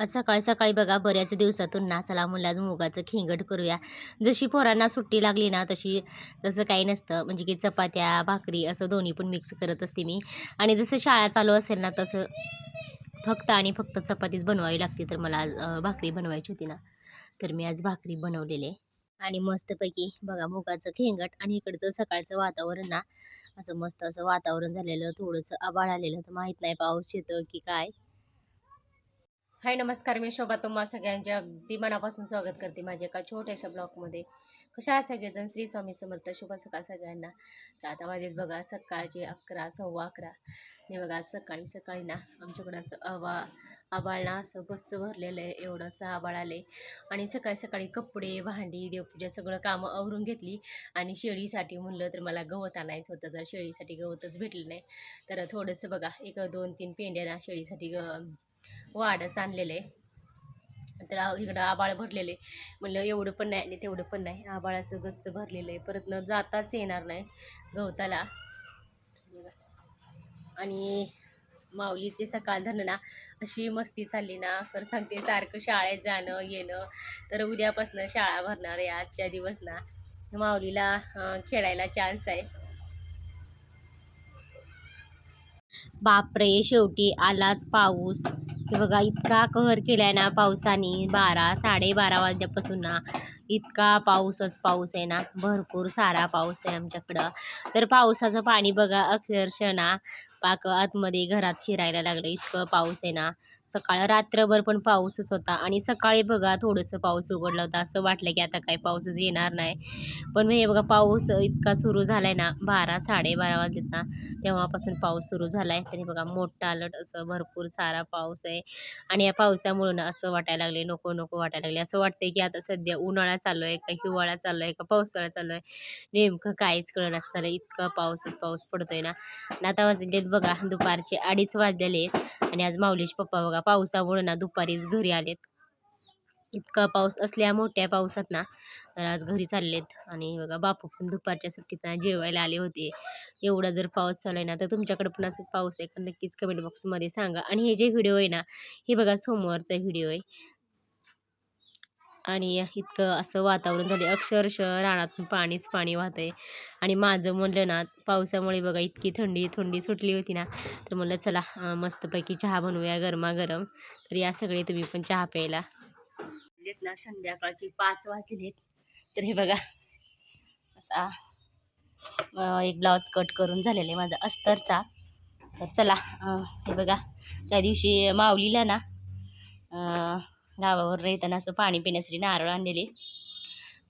आज सकाळी सकाळी बघा बऱ्याच दिवसातून ना चला मुलाज आज मुगाचं खिंगट करूया. जशी पोरांना सुट्टी लागली ना तशी तसं काही नसतं. म्हणजे की चपात्या भाकरी असं दोन्ही पण मिक्स करत असते मी. आणि जसं शाळा चालू असेल ना तसं फक्त आणि फक्त चपातीच बनवावी लागते तर मला आज भाकरी बनवायची होती ना. तर मी आज भाकरी बनवलेले आणि मस्तपैकी बघा मुगाचं खेंगट आणि इकडचं सकाळचं वातावरण ना असं मस्त असं वातावरण झालेलं थोडंसं आभाळ आलेलं तर माहीत नाही पाऊस येतं की काय. हाय नमस्कार. मी शोभा. तुम्हा सगळ्यांच्या अगदी मनापासून स्वागत करते माझ्या एका छोट्याशा ब्लॉगमध्ये. कशा आहात सगळेजण? श्री स्वामी समर्थ. शुभ सकाळ सगळ्यांना. तर आता माझ्यात बघा सकाळचे अकरा सव्वा अकरा. आणि बघा आज सकाळी सकाळी ना आमच्याकडं असं आवा आबाळ ना असं गच्च भरलेलं आहे. एवढं असं आबाळ आले आणि सकाळी सकाळी कपडे भांडी देवपूजा सगळं कामं आवरून घेतली. आणि शेळीसाठी म्हणलं तर मला गवत आणायचं होतं. तर शेळीसाठी गवतच भेटलं नाही. तर थोडंसं बघा एक दोन तीन पेंड्या ना शेळीसाठी ग वाढच आणलेलं आहे. तर इकडं आबाळ भरलेले म्हणलं एवढं पण नाही आणि तेवढं पण नाही. आबाळाचं गच्च भरलेलं आहे. परत न जाताच येणार नाही गवताला. आणि माऊलीचे सकाळ धरणं ना अशी मस्ती चालली ना. तर सांगते सारखं शाळेत जाणं येणं. तर उद्यापासनं शाळा भरणार आहे आजच्या दिवस ना माऊलीला खेळायला चान्स आहे. बापरे शेवटी आलाच पाऊस. हे बघा इतका कहर केलाय ना पावसाने बारा साडेबारा वाजल्यापासून ना इतका पाऊसच पाऊस आहे ना. भरपूर सारा पाऊस आहे आमच्याकडं. तर पावसाचं पाणी बघा अक्षरशः ना पाक आतमध्ये घरात शिरायला लागलं इतकं पाऊस आहे ना. सकाळ रात्रभर पण पाऊसच होता आणि सकाळी बघा थोडंसं पाऊस उघडला होता. असं वाटलं की आता काही पाऊसच येणार नाही. पण हे बघा पाऊस इतका सुरू झाला आहे ना बारा साडेबारा वाजलेत ना तेव्हापासून पाऊस सुरू झाला आहे तरी बघा मोठा अलट असं भरपूर सारा पाऊस आहे. आणि या पावसामुळं ना असं वाटायला लागले नको नको वाटायला लागले असं वाटतंय की आता सध्या उन्हाळा चालू आहे का हिवाळा चालू आहे का पावसाळा चालू आहे? नेमकं काहीच कळलं असं झालं इतका पाऊसच पाऊस पडतोय ना. आता वाजलेत बघा दुपारचे अडीच वाजलेले आहेत. आणि आज माऊलीचे पप्पा बघा पावसामुळे ना दुपारीच घरी आलेत. इतका पाऊस असल्या मोठ्या पावसात ना तर आज घरी चाललेत. आणि बघा बापू पण दुपारच्या सुट्टीत ना जेवायला आले होते. एवढा जर पाऊस चालू आहे ना तर तुमच्याकडे पण असंच पाऊस आहे का? नक्कीच कमेंट बॉक्समध्ये सांगा. आणि हे जे व्हिडिओ आहे ना हे बघा सोमवारचा व्हिडिओ आहे. आणि इतकं असं वातावरण झाले अक्षरशः रानातून पाणीच पाणी वाहतंय. आणि माझं म्हणलं ना पावसामुळे बघा इतकी थंडी थंडी सुटली होती ना तर म्हणलं चला मस्तपैकी चहा बनवूया गरमागरम. तर या सगळे तुम्ही पण चहा प्यायला. ना संध्याकाळची पाच वाजलेत. तर हे बघा असा एक ब्लाऊज कट करून झालेला आहे माझा अस्तरचा. तर चला हे बघा त्या दिवशी माऊलीला ना गावावर येताना असं पाणी पिण्यासाठी नारळ आणलेले.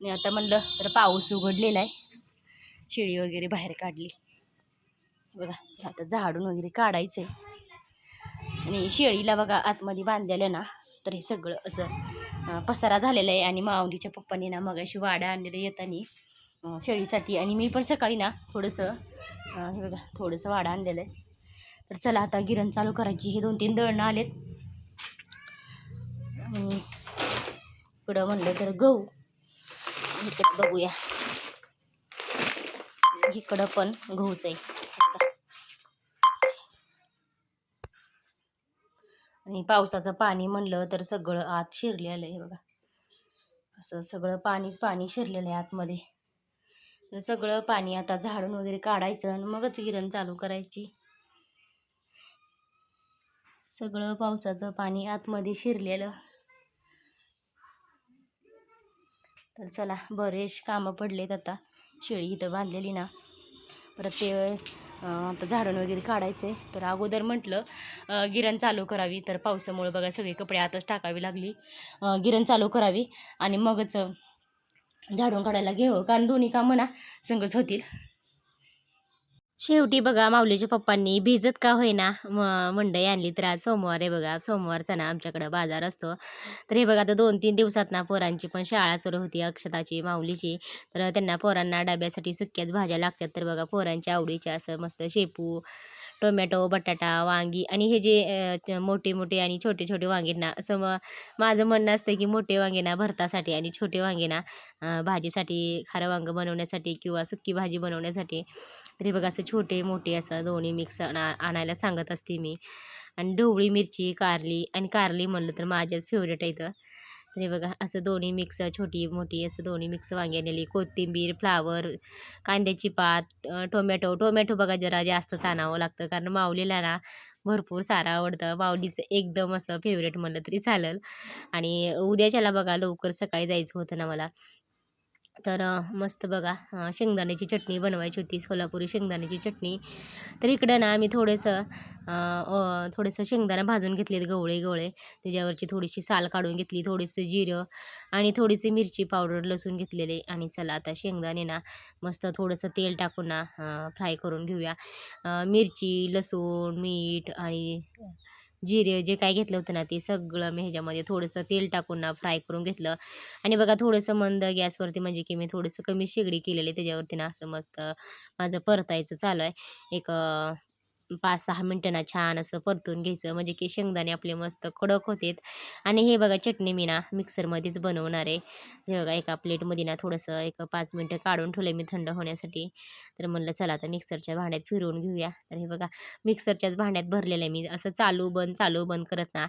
आणि आता म्हणलं तर पाऊस उघडलेला आहे शेळी वगैरे बाहेर काढली. बघा आता झाडून वगैरे काढायचं आहे आणि शेळीला बघा आतमध्ये बांधलेलं ना तर हे सगळं असं पसारा झालेला आहे. आणि माऊलीच्या पप्पांनी ना मग अशी वाडा आणलेलं येताना शेळीसाठी. आणि मी पण सकाळी ना थोडंसं हे बघा थोडंसं वाडा आणलेलं आहे. तर चला आता गिरण चालू करायची. हे दोन तीन दळणं आलेत. आणि इकडं म्हणलं तर गहू. इकडं बघूया. इकडं पण गहूच आहे. आणि पावसाचं पाणी म्हणलं तर सगळं आत शिरलेलं आहे बघा. असं सगळं पाणीच पाणी शिरलेलं आहे आतमध्ये. सगळं पाणी आता झाडून वगैरे काढायचं आणि मगच गिरण चालू करायची. सगळं पावसाचं पाणी आतमध्ये शिरलेलं. तर चला बरेच कामं पडलेत आता. शेळी इथं बांधलेली ना. परत ते आता झाडण वगैरे काढायचं. आहे तर अगोदर म्हटलं गिरण चालू करावी. तर पावसामुळं बघा सगळे कपडे आताच टाकावी लागली. गिरण चालू करावी. आणि मगच झाडून काढायला घेऊ. कारण दोन्ही कामं ना संगच होतील. शेवटी बघा माऊलीच्या पप्पांनी भिजत का होईना म मंडई आणली तर आज सोमवार आहे बघा. सोमवारचा ना आमच्याकडं बाजार असतो. तर हे बघा आता दोन तीन दिवसात ना पोरांची पण शाळा सुरू होती अक्षताची माऊलीची. तर त्यांना पोरांना डब्यासाठी सुक्याच भाज्या लागतात. तर बघा पोरांच्या आवडीच्या असं मस्त शेपू टोमॅटो बटाटा वांगी आणि हे जे मोठे मोठे आणि छोटे छोटे वांगेंना असं माझं म्हणणं असतं की मोठे वांगेना भरतासाठी आणि छोटे वांगेना भाजीसाठी खारं वांगं बनवण्यासाठी किंवा सुक्की भाजी बनवण्यासाठी तरी बघा असं छोटे मोठे असं दोन्ही मिक्स आणा आणायला सांगत असते मी. आणि ढोबळी मिरची कारली आणि कारली म्हणलं तर माझ्याच फेवरेट आहे तर बघा असं दोन्ही मिक्स छोटी मोठी असं दोन्ही मिक्स वांगी आणलेली कोथिंबीर फ्लावर कांद्याची पात टोमॅटो टोमॅटो बघा जरा जास्तच आणावं लागतं कारण माऊलीला ना भरपूर सारं आवडतं. माऊलीचं एकदम असं फेवरेट म्हणलं तरी चालेल. आणि उद्याच्याला बघा लवकर सकाळी जायचं होतं ना मला. तर मस्त बघा शेंगदाण्याची चटणी बनवायची होती सोलापुरी शेंगदाण्याची चटणी. तर इकडं ना आम्ही थोडंसं थोडंसं शेंगदाणा भाजून घेतलेत गवळे गवळे. त्याच्यावरची थोडीशी साल काढून घेतली थोडीसं जिरं आणि थोडीशी मिरची पावडर लसूण घेतलेले. आणि चला आता शेंगदाणे ना मस्त थोडंसं तेल टाकून ना फ्राय करून घेऊया. मिरची लसूण मीठ आणि जिरे जे काय घेतलं होतं ना ते सगळं मी ह्याच्यामध्ये थोडंसं तेल टाकून ना फ्राय करून घेतलं. आणि बघा थोडंसं मंद गॅसवरती म्हणजे की मी थोडंसं कमी शेगडी केलेली त्याच्यावरती ना असं मस्त माझं परतायचं चालू आहे. एक पाच सहा मिनटं ना छान असं परतून घ्यायचं. म्हणजे की शेंगदाणे आपले मस्त कडक होतात. आणि हे बघा चटणी मी ना मिक्सरमध्येच बनवणार आहे. हे बघा एका प्लेटमध्ये ना थोडंसं एक पाच मिनटं काढून ठेवलं मी थंड होण्यासाठी. तर म्हणलं चला आता मिक्सरच्या भांड्यात फिरवून घेऊया. तर हे बघा मिक्सरच्याच भांड्यात भरलेलं आहे मी. असं चालू बंद चालू बंद करत ना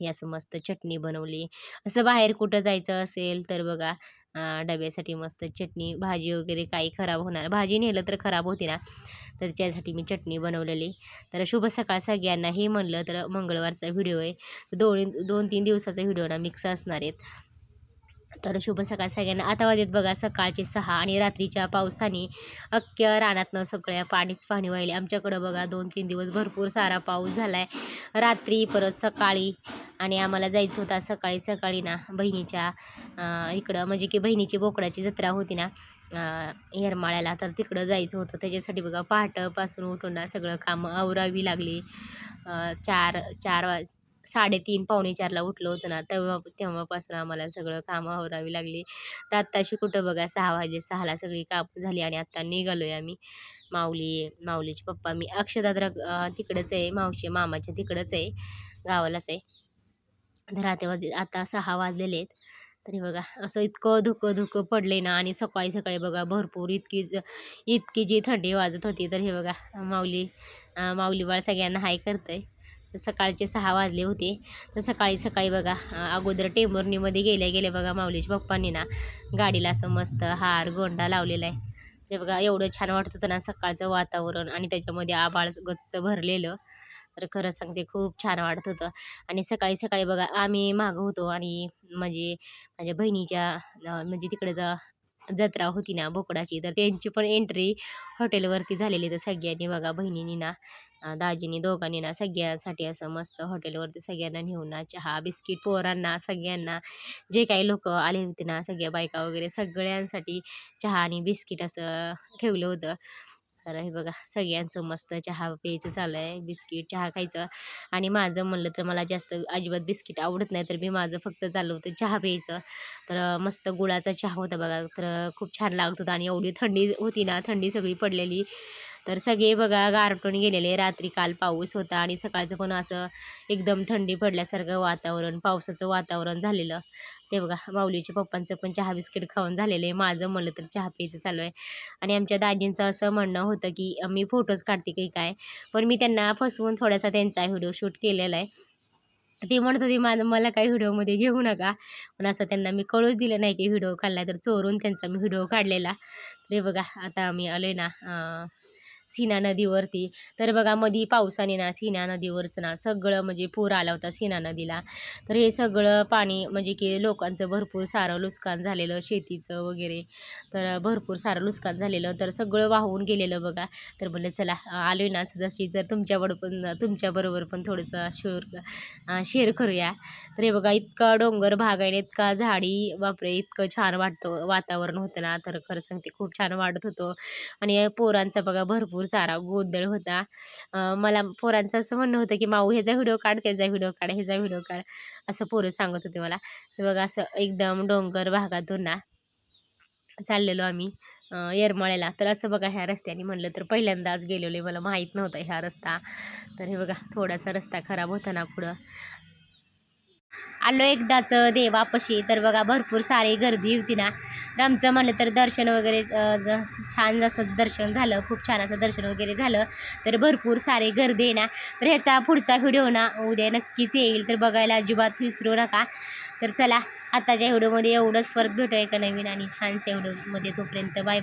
हे असं मस्त चटणी बनवली. असं बाहेर कुठं जायचं असेल तर बघा डब्यासाठी मस्त चटणी भाजी वगैरे काही खराब होणार. भाजी नेलं तर खराब होती ना. तर त्यासाठी मी चटणी बनवलेली. तर शुभ सकाळ सगळ्यांना. हे म्हणलं तर मंगळवारचा व्हिडिओ आहे. दोन दोन तीन दिवसाचा व्हिडिओ ना मिक्स असणार आहेत. तर शुभ सकाळ सगळ्यांना. आता वाजत बघा सकाळचे सहा आणि रात्रीच्या पावसाने अख्ख्या रानातनं सगळ्या पाणीच पाणी वाहिले. आमच्याकडं बघा दोन तीन दिवस भरपूर सारा पाऊस झाला आहे रात्री परत सकाळी आणि आम्हाला जायचं होतं सकाळी सकाळी ना बहिणीच्या इकडं म्हणजे की बहिणीची बोकडाची जत्रा होती ना येरमाळ्याला. तर तिकडं जायचं होतं. त्याच्यासाठी बघा पहाटंपासून उठून ना सगळं कामं आवरावी लागली. चार चार वाज साडेतीन पावणे चारला उठलं होतं ना तेव्हा तेव्हापासून आम्हाला सगळं कामं आवरावी लागली. तर आत्ताशी कुठं बघा सहा वाजे सहाला सगळी कामं झाली आणि आत्ता निघालो आहे आम्ही. माऊली माऊलीचे पप्पा मी अक्षता तिकडंच आहे मावशी मामाच्या तिकडंच आहे गावालाच आहे. तर आता आता सहा वाजलेले आहेत. तरी बघा असं इतकं धुकं धुकं पडले ना आणि सकाळी सकाळी बघा भरपूर इतकी इतकी जी थंडी वाजत होती तर हे बघा माऊली माऊली बाळ सगळ्यांना हाय करतंय. आहे सकाळचे सहा वाजले होते. तर सकाळी सकाळी बघा अगोदर टेंभुर्णीमध्ये गेल्या गेल्या बघा माऊलीच्या पप्पांनी ना गाडीला असं मस्त हार गोंडा लावलेला आहे. ते बघा एवढं छान वाटत होतं ना सकाळचं वातावरण आणि त्याच्यामध्ये आभाळ गच्च भरलेलं. तर खरं सांगते खूप छान वाटत होतं. आणि सकाळी सकाळी बघा आम्ही मागं होतो आणि म्हणजे माझ्या बहिणीच्या म्हणजे तिकडे जा जत्रा होती ना बोकडाची तर त्यांची पण एंट्री हॉटेलवरती झालेली तर सगळ्यांनी बघा बहिणीनी ना दाजीनी दोघांनी ना सगळ्यांसाठी असं मस्त हॉटेलवरती सगळ्यांना नेऊन ना चहा बिस्किट पोरांना सगळ्यांना जे काही लोक आले होते ना सगळ्या बायका वगैरे सगळ्यांसाठी चहा आणि बिस्किट असं ठेवलं होतं. तर हे बघा सगळ्यांचं मस्त चहा प्यायचं चालू आहे. बिस्किट चहा खायचं. आणि माझं म्हणलं तर मला जास्त अजिबात बिस्किट आवडत नाही तर मी माझं फक्त चाललं होतं चहा प्यायचं. तर मस्त गुळाचा चहा होता बघा. तर खूप छान लागत होता आणि एवढी थंडी होती ना थंडी सगळी पडलेली. तर सगळे बघा गारटून गेलेले. रात्री काल पाऊस होता आणि सकाळचं पण असं एकदम थंडी पडल्यासारखं वातावरण पावसाचं वातावरण झालेलं. ते बघा माऊलीच्या पप्पांचं पण चहा बिस्किट खाऊन झालेलं आहे. माझं म्हणलं तर चहा प्यायचं चालू आहे. आणि आमच्या दाजींचं असं म्हणणं होतं की मी फोटोज काढते की काय? पण मी त्यांना फसवून थोडासा त्यांचा व्हिडिओ शूट केलेला आहे. ते म्हणत होते माझं मला काही व्हिडिओमध्ये घेऊ नका. पण असं त्यांना मी कळूच दिलं नाही की व्हिडिओ काढला तर चोरून त्यांचा मी व्हिडिओ काढलेला. ते बघा आता आम्ही आलो ना सीना नदीवरती. तर बघा मधी पावसाने ना सीना नदीवरचं ना सगळं म्हणजे पूर आला होता सीना नदीला. तर हे सगळं पाणी म्हणजे की लोकांचं भरपूर सारं नुकसान झालेलं शेतीचं वगैरे. तर भरपूर सारं नुकसान झालेलं तर सगळं वाहून गेलेलं बघा. तर म्हणलं चला आलो ना जशी तर तुमच्याबरोबर पण तुमच्याबरोबर पण थोडंसं शेअर शेअर करूया. तर हे बघा इतका डोंगर भाग आहे इतका झाडी बापरे इतकं छान वाटतं वातावरण होतं ना. तर खरं सांगते खूप छान वाटत होतं. आणि पोरांचा बघा भरपूर सारा गोंधळ होता. मला पोरांचं असं म्हणणं होतं की माऊ ह्याचा व्हिडिओ काढ त्याचा व्हिडिओ काढ ह्याचा व्हिडिओ काढ. असं पोरं सांगत होते मला. बघा असं एकदम डोंगर भागातून ना चाललेलो आम्ही येरमाळ्याला. तर असं बघा ह्या रस्त्याने म्हणलं तर पहिल्यांदाच गेलेलो आहे. मला माहीत नव्हता ह्या रस्ता. तर हे बघा थोडासा रस्ता खराब होता ना पुढं. आलो एकदाचं देवापशी. तर बघा भरपूर सारी गर्दी होती ना. तर आमचं म्हणलं तर दर्शन वगैरे छान असं दर्शन झालं. खूप छान असं दर्शन वगैरे झालं. तर भरपूर सारे गर्दी आहे ना. तर ह्याचा पुढचा व्हिडिओ ना उद्या नक्कीच येईल. तर बघायला अजिबात विसरू नका. तर चला आताच्या व्हिडिओमध्ये एवढंच. परत भेटू एका नवीन आणि छानशा व्हिडिओमध्ये तोपर्यंत. Bye bye.